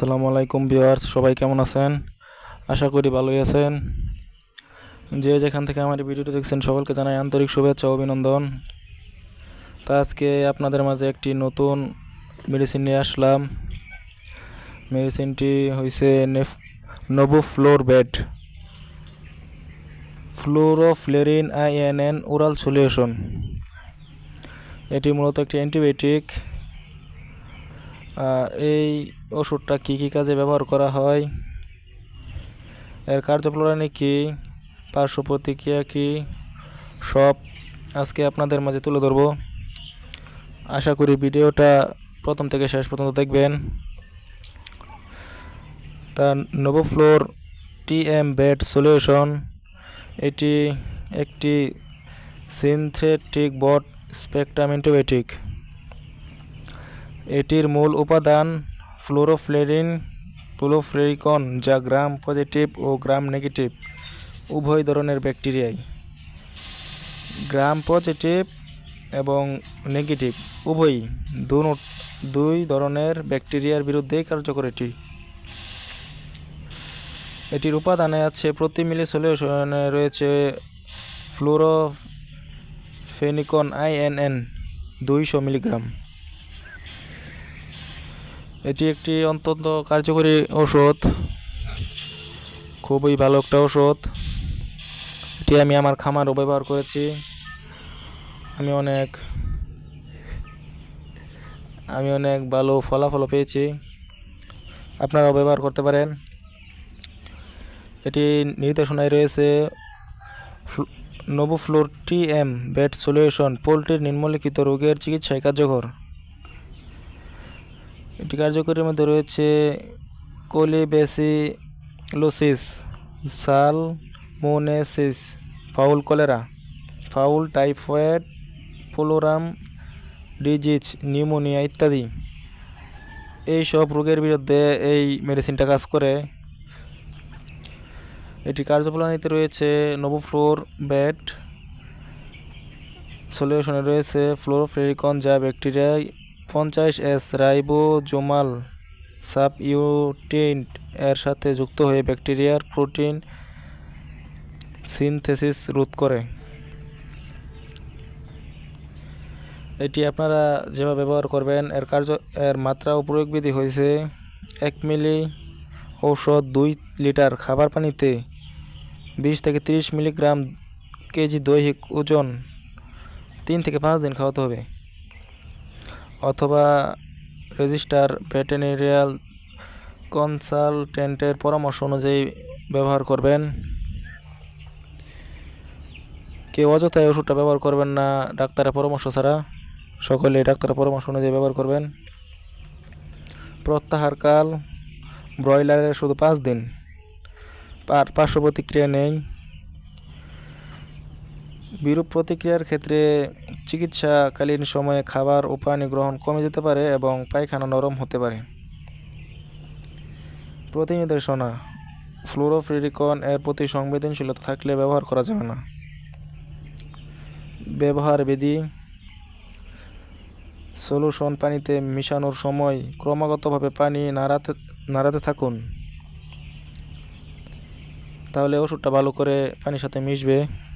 আসসালামু আলাইকুম ভিউয়ার্স, সবাই কেমন আছেন? আশা করি ভালোই আছেন। যে যেখান থেকে আমার ভিডিওটি দেখছেন, সকলকে জানাই আন্তরিক শুভেচ্ছা অভিনন্দন। তা আজকে আপনাদের মাঝে একটি নতুন মেডিসিন নিয়ে আসলাম। মেডিসিনটি হয়েছে নেফ নোভো ফ্লোর বেড ফ্লোরোফ্লেরিন আইএনএন ওরাল সলিউশন। এটি মূলত একটি অ্যান্টিবায়োটিক। এই ওষুধটা কী কী কাজে ব্যবহার করা হয়? এর কার্যপ্রণালী কী? পার্শ্ব প্রতিক্রিয়া কী? সব আজকে আপনাদের মাঝে তুলে ধরবো। আশা করি ভিডিওটা প্রথম থেকে শেষ পর্যন্ত দেখবেন। তার নোভোফ্লোর টিএম বেড সলিউশন, এটি একটি সিনথেটিক বট স্পেকট্রাম অ্যান্টিবায়োটিক। এটির মূল উপাদান ফ্লোরোফ্লেরিন ফ্লোরোফ্লেরিকন যা গ্রাম পজিটিভ ও গ্রাম নেগেটিভ, উভয় ধরনের ব্যাকটেরিয়াই। গ্রাম পজিটিভ এবং নেগেটিভ, উভয়ই দুই ধরনের ব্যাকটেরিয়ার বিরুদ্ধেই কার্যকর এটি। এটির উপাদানে আছে প্রতি মিলি সলিউশনে রয়েছে ফ্লোরোফেনিকন আইএনএন দুইশো মিলিগ্রাম। এটি একটি অত্যন্ত কার্যকরী ওষুধ খুবই ভালো একটা ওষুধ এটি আমি আমার খামারও ব্যবহার করেছি। আমি অনেক আমি অনেক ভালো ফলাফলও পেয়েছি। আপনারাও ব্যবহার করতে পারেন। এটি নির্দেশনায় রয়েছে Novoflor T M vet solution পোলট্রির নিম্নলিখিত রোগের চিকিৎসায় কার্যকর। এটি কার্যকরীর মধ্যে রয়েছে colibacillosis, salmonellosis, fowl cholera, fowl typhoid, ফ্লোরাম disease, pneumonia ইত্যাদি। এই সব রোগের বিরুদ্ধে এই মেডিসিনটা কাজ করে। এটি কার্যপ্রণালীতে রয়েছে নোভোফ্লোর ব্যাট, সলিউশনে রয়েছে ফ্লোরোফ্লেরিকন যা ব্যাকটেরিয়ায় পঞ্চাশ এস রাইবোজোমাল সাব ইউটেন্ট এর সাথে যুক্ত হয়ে ব্যাকটেরিয়ার প্রোটিন সিনথেসিস রোধ করে। এটি আপনারা যেভাবে ব্যবহার করবেন, এর কার্য, এর মাত্রা ও প্রয়োগবিধি হয়েছে এক মিলি ঔষধ দুই লিটার। খাবার পানিতে বিশ থেকে তিরিশ মিলিগ্রাম কেজি দৈহিক ওজন তিন থেকে পাঁচ দিন খাওয়াতে হবে। অথবা রেজিস্টার ভেটেরিনারিয়াল কনসালটেন্টের পরামর্শ অনুযায়ী ব্যবহার করবেন। কেউ অযথায় ওষুধটা ব্যবহার করবেন না, ডাক্তারের পরামর্শ ছাড়া। সকলে ডাক্তারের পরামর্শ অনুযায়ী ব্যবহার করবেন। প্রত্যাহারকাল ব্রয়লারের শুধু পাঁচ দিন। পার পার্শ্ব প্রতিক্রিয়া নেই। বিরূপ প্রতিক্রিয়ার ক্ষেত্রে চিকিৎসাকালীন সময়ে খাবার ও পানি গ্রহণ কমে যেতে পারে এবং পায়খানা নরম হতে পারে। প্রতি নির্দেশনা ফ্লোরোফ্রিরিকন এর প্রতি সংবেদনশীলতা থাকলে ব্যবহার করা যাবে না। ব্যবহার বিধি, সলিউশন পানিতে মিশানোর সময় ক্রমাগতভাবে পানি নাড়াতে নাড়াতে থাকুন। তাহলে ওষুধটা ভালো করে পানির সাথে মিশবে।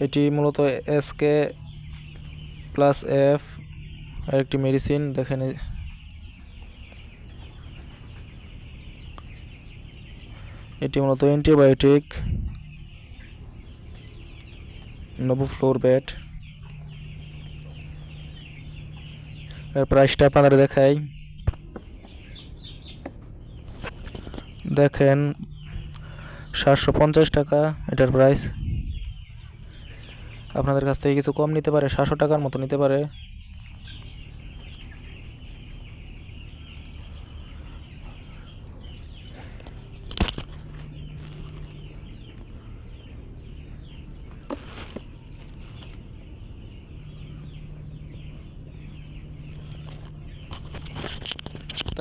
এটি মূলত এসকে প্লাস এফ আর একটি মেডিসিন দেখেন এটি মূলত অ্যান্টিবায়োটিক নোভোফ্লোর ব্যাট এর প্রাইসটা আপনাদের দেখাই। দেখেন, সাতশো পঞ্চাশ টাকা এটার প্রাইস আপনাদের কাছ থেকে কিছু কম নিতে পারে, সাতশো টাকার মতো নিতে পারে।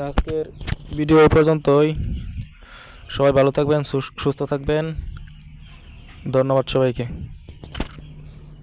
আজকের ভিডিও পর্যন্তই। সবাই ভালো থাকবেন সুস্থ থাকবেন। ধন্যবাদ সবাইকে।